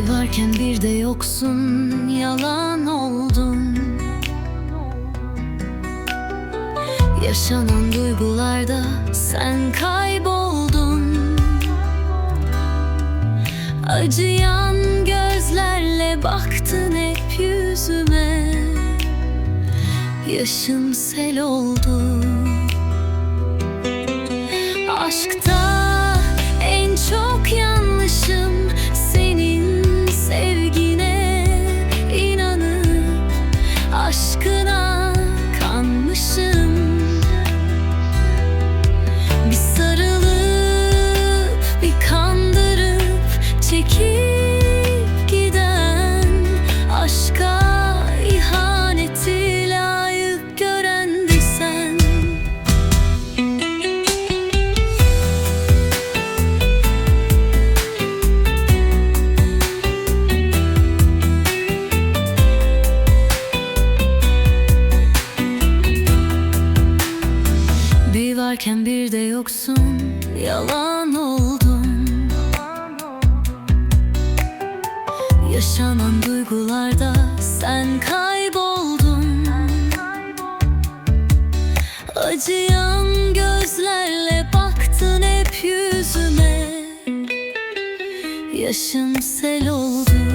varken bir de yoksun yalan oldun. Yaşanan duygularda sen kayboldun. Acıyan gözlerle baktın hep yüzüme. Yaşım sel oldu varken bir de yoksun. Yalan oldun Yaşanan duygularda sen kayboldun. Acıyan gözlerle baktın hep yüzüme. Yaşım sel oldu